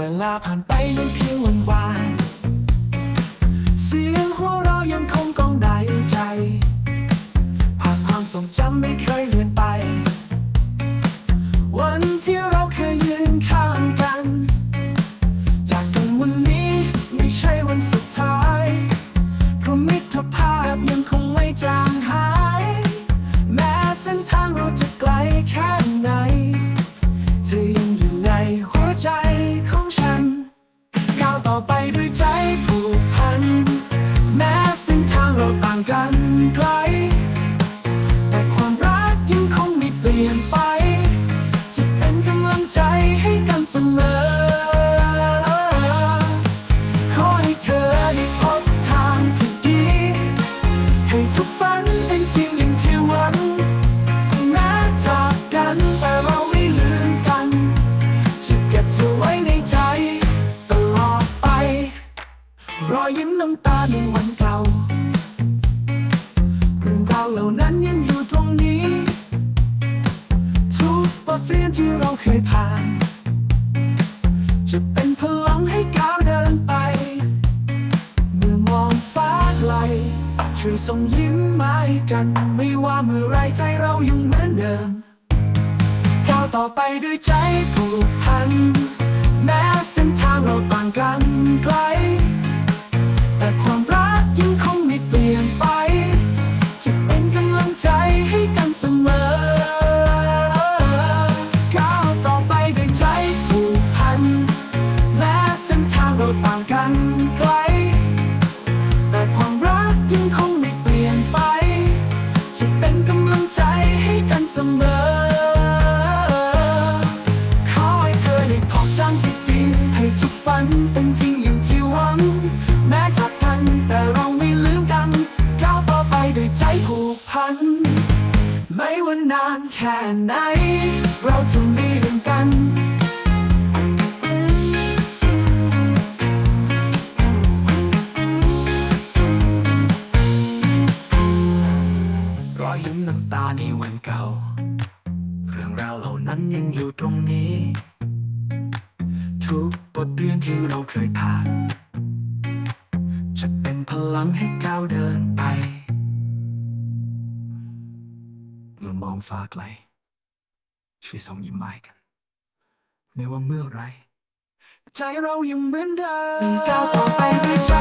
เวลาผ่านไปยังเพียงวันวานเสียงหัวเราะยังคงกองในใจภาพความทรงจำไม่เคยเลือน ในวันเก่า เรื่องราวเหล่านั้นยังอยู่ตรงนี้ ทุกบทเรียนที่เราเคยผ่าน จะเป็นพลังให้ก้าวเดินไป เมื่อมองฟ้าไกลช่วยส่งยิ้มมาให้กัน ไม่ว่าเมื่อไรใจเรายังเหมือนเดิมก้าวต่อไปด้วยใจผูกพัน แม้เส้นทางเราต่างกันไกล กันไกล แต่ความรักยังคงไม่เปลี่ยนไป จะเป็นกำลังใจให้กันเสมอ ขอให้เธอได้พบจำที่ดีให้ทุกฝันเป็นจริงอย่างที่หวัง แม้จากกันแต่เราไม่ลืมกัน ก้าวต่อไปด้วยใจผูกพัน ไม่ว่านานแค่ไหนำตาในวันเก่า เรื่องราวเหล่านั้นยังอยู่ตรงนี้ ทุกบทเรียนที่เราเคยผ่าน จะเป็นพลังให้ก้าวเดินไปเมื่อมองฟ้าไกลช่วยส่งยิ้มมาให้กัน ไม่ว่าเมื่อไร ใจเรายังเหมือนเดิมก้าวต่อไปด้วยใจ